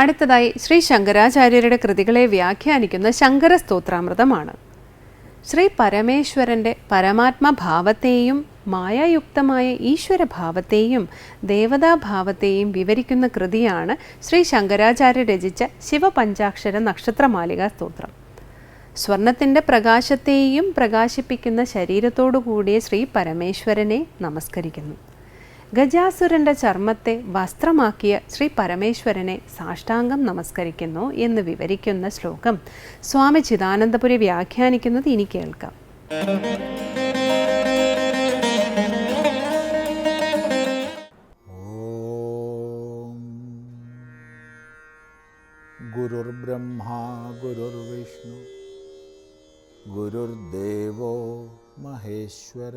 അടുത്തതായി ശ്രീ ശങ്കരാചാര്യരുടെ കൃതികളെ വ്യാഖ്യാനിക്കുന്ന ശങ്കര സ്തോത്രാമൃതമാണ് ശ്രീ പരമേശ്വരന്റെ പരമാത്മഭാവത്തെയും മായായുക്തമായ ഈശ്വരഭാവത്തെയും ദേവതാഭാവത്തെയും വിവരിക്കുന്ന കൃതിയാണ് ശ്രീ ശങ്കരാചാര്യ രചിച്ച ശിവപഞ്ചാക്ഷര നക്ഷത്രമാലിക സ്തോത്രം. സ്വർണത്തിന്റെ പ്രകാശത്തെയും പ്രകാശിപ്പിക്കുന്ന ശരീരത്തോടു കൂടിയ ശ്രീ പരമേശ്വരനെ നമസ്കരിക്കുന്നു. ഗജാസുരന്റെ ചർമ്മത്തെ വസ്ത്രമാക്കിയ ശ്രീ പരമേശ്വരനെ സാഷ്ടാംഗം നമസ്കരിക്കുന്നു എന്ന് വിവരിക്കുന്ന ശ്ലോകം. സ്വാമി ചിദാനന്ദപുരി വ്യാഖ്യാനിക്കുന്നത് ഇനി കേൾക്കാം. ഗുരുർ ബ്രഹ്മ ഗുരുർ വിഷ്ണു മഹേശ്വര.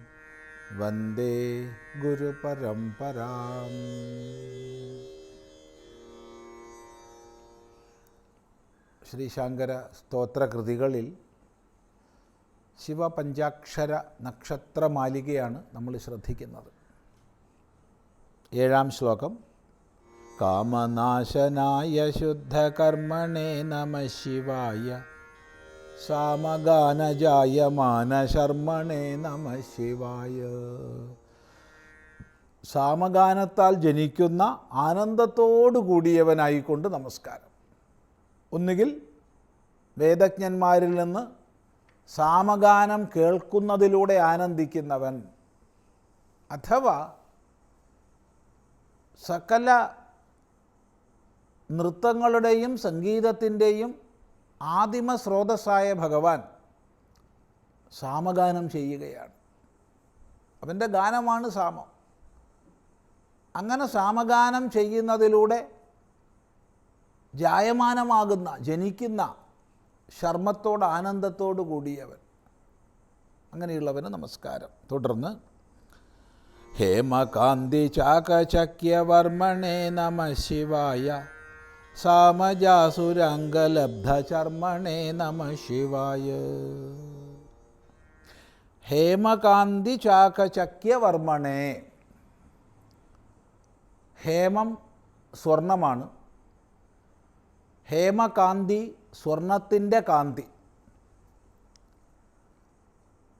वन्दे गुरुपरम्पराम् ശ്രീശങ്കര സ്തോത്രകൃതികളിൽ ശിവപഞ്ചാക്ഷര നക്ഷത്രമാലികയാണ് നമ്മൾ ശ്രദ്ധിക്കുന്നത് ഏഴാം ശ്ലോകം കാമനാശനായ ശുദ്ധകർമ്മണേ നമ ശിവായ സാമഗാനജായമാനശർമ്മണേ നമ ശിവായ. സാമഗാനത്താൽ ജനിക്കുന്ന ആനന്ദത്തോടു കൂടിയവനായിക്കൊണ്ട് നമസ്കാരം. ഒന്നുകിൽ വേദജ്ഞന്മാരിൽ നിന്ന് സാമഗാനം കേൾക്കുന്നതിലൂടെ ആനന്ദിക്കുന്നവൻ അഥവാ സകല നൃത്തങ്ങളുടെയും സംഗീതത്തിന്റെയും ആദിമ സ്രോതസ്സായ ഭഗവാൻ സാമഗാനം ചെയ്യുകയാണ്. അവന്റെ ഗാനമാണ് സാമം. അങ്ങനെ സാമഗാനം ചെയ്യുന്നതിലൂടെ ജായമാനമാകുന്ന ജനിക്കുന്ന ശർമ്മത്തോട് ആനന്ദത്തോടു കൂടിയവൻ. അങ്ങനെയുള്ളവന് നമസ്കാരം. തുടർന്ന് ഹേമകാന്തി ചാകചക്യവർമ്മണേ നമ ശിവായ. സാമജാസുരംഗലബ്ധചർമ്മണേ നമ ശിവായ. ഹേമകാന്തി ചാകചക്യവർമ്മണേ ഹേമം സ്വർണമാണ്. ഹേമകാന്തി സ്വർണത്തിന്റെ കാന്തി.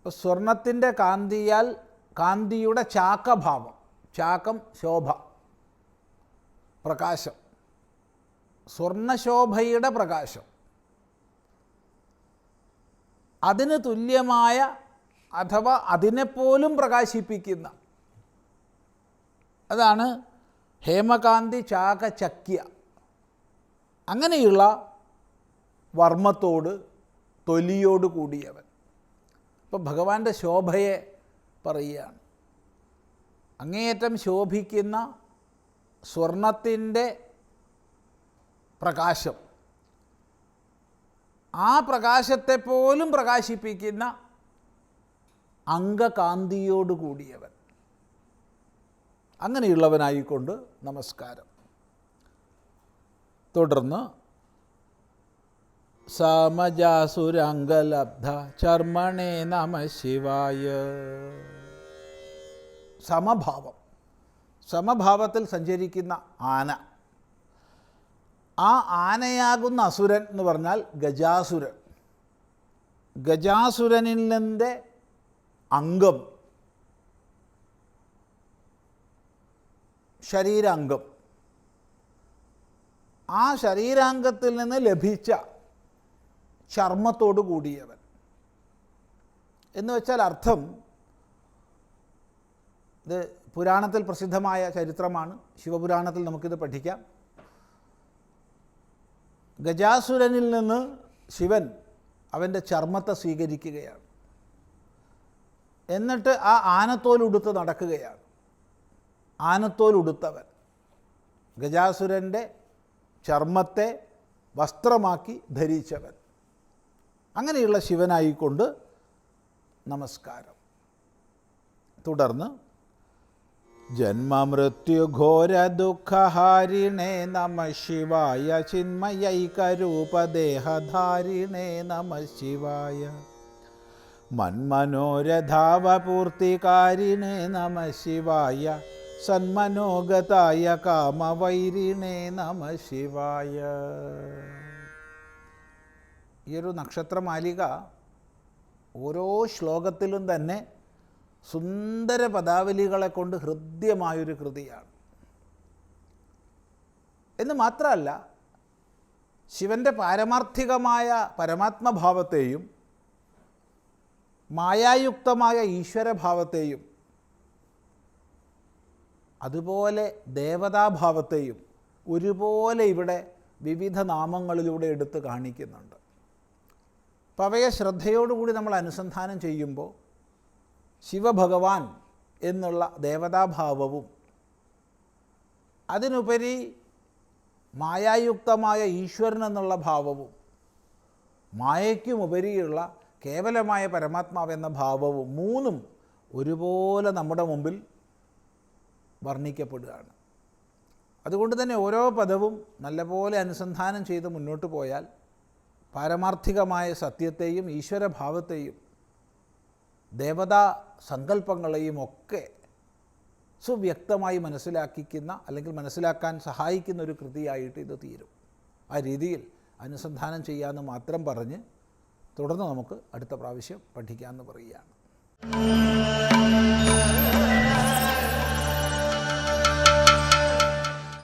സ്വർണത്തിന്റെ കാന്തിയാൽ കാന്തിയുടെ ചാക്കഭാവം ചാക്കം ശോഭ പ്രകാശം. സ്വർണശോഭയുടെ പ്രകാശം. അതിന് തുല്യമായ അഥവാ അതിനെപ്പോലും പ്രകാശിപ്പിക്കുന്ന അതാണ് ഹേമകാന്തി ചാകചക്യ. അങ്ങനെയുള്ള വർമ്മത്തോട് തൊലിയോട് കൂടിയവൻ. ഇപ്പം ഭഗവാന്റെ ശോഭയെ പറയുകയാണ്. അങ്ങേയറ്റം ശോഭിക്കുന്ന സ്വർണത്തിന്റെ പ്രകാശം. ആ പ്രകാശത്തെ പോലും പ്രകാശിപ്പിക്കുന്ന അംഗകാന്തിയോട് കൂടിയവൻ. അങ്ങനെയുള്ളവനായിക്കൊണ്ട് നമസ്കാരം. തുടർന്ന് സമജാസുരംഗലബ്ധ ചർമ്മണേ നമ ശിവായ. സമഭാവം. സമഭാവത്തിൽ സഞ്ചരിക്കുന്ന ആന. ആ ആനയാകുന്ന അസുരൻ എന്ന് പറഞ്ഞാൽ ഗജാസുരൻ. ഗജാസുരനിൽ നിന്റെ അംഗം. ശരീരാംഗം. ആ ശരീരാംഗത്തിൽ നിന്ന് ലഭിച്ച ചർമ്മത്തോടു കൂടിയവൻ. എന്ന് വെച്ചാൽ അർത്ഥം ഇത് പുരാണത്തിൽ പ്രസിദ്ധമായ ചരിത്രമാണ്. ശിവപുരാണത്തിൽ നമുക്കിത് പഠിക്കാം. ഗജാസുരനിൽ നിന്ന് ശിവൻ അവന്റെ ചർമ്മത്തെ സ്വീകരിക്കുകയാണ്. എന്നിട്ട് ആ ആനത്തോലുടുത്ത് നടക്കുകയാണ്. ആനത്തോലുടുത്തവൻ ഗജാസുരന്റെ ചർമ്മത്തെ വസ്ത്രമാക്കി ധരിച്ചവൻ. അങ്ങനെയുള്ള ശിവനായിക്കൊണ്ട് നമസ്കാരം. തുടർന്ന് ജന്മമൃത്യുഘോര ദുഃഖഹാരിണേ നമ ശിവായ ചിന്മയൈകരൂപദേഹധാരിണേ നമ ശിവായ. മന്മനോരധാവപൂർത്തികാരിണേ നമ ശിവായ സന്മനോഗതായ കാമവൈരിണേ നമ ശിവായ. ഈ ഒരു നക്ഷത്രമാലിക ഓരോ ശ്ലോകത്തിലും തന്നെ സുന്ദര പദാവലികളെ കൊണ്ട് ഹൃദ്യമായൊരു കൃതിയാണ്. എന്ന് മാത്രമല്ല ശിവന്റെ പാരമാർത്ഥികമായ പരമാത്മഭാവത്തെയും മായായുക്തമായ ഈശ്വരഭാവത്തെയും അതുപോലെ ദേവതാഭാവത്തെയും ഒരുപോലെ ഇവിടെ വിവിധ നാമങ്ങളിലൂടെ എടുത്ത് കാണിക്കുന്നുണ്ട്. അപ്പോൾ അവയെ ശ്രദ്ധയോടുകൂടി നമ്മൾ അനുസന്ധാനം ചെയ്യുമ്പോൾ ശിവഭഗവാൻ എന്നുള്ള ദേവതാഭാവവും അതിനുപരി മായായുക്തമായ ഈശ്വരൻ എന്നുള്ള ഭാവവും മായയ്ക്കുമുപരിയുള്ള കേവലമായ പരമാത്മാവ് എന്ന ഭാവവും മൂന്നും ഒരുപോലെ നമ്മുടെ മുമ്പിൽ വർണിക്കപ്പെടുകയാണ്. അതുകൊണ്ട് തന്നെ ഓരോ പദവും നല്ലപോലെ അനുസന്ധാനം ചെയ്ത് മുന്നോട്ട് പോയാൽ പാരമാർത്ഥികമായ സത്യത്തെയും ഈശ്വരഭാവത്തെയും ദേവതാ സങ്കല്പങ്ങളെയും ഒക്കെ സുവ്യക്തമായി മനസ്സിലാക്കിക്കുന്ന അല്ലെങ്കിൽ മനസ്സിലാക്കാൻ സഹായിക്കുന്ന ഒരു കൃതിയായിട്ട് ഇത് തീരും. ആ രീതിയിൽ അനുസന്ധാനം ചെയ്യാമെന്ന് മാത്രം പറഞ്ഞ് തുടർന്ന് നമുക്ക് അടുത്ത പ്രാവശ്യം പഠിക്കാമെന്ന് പറയുകയാണ്.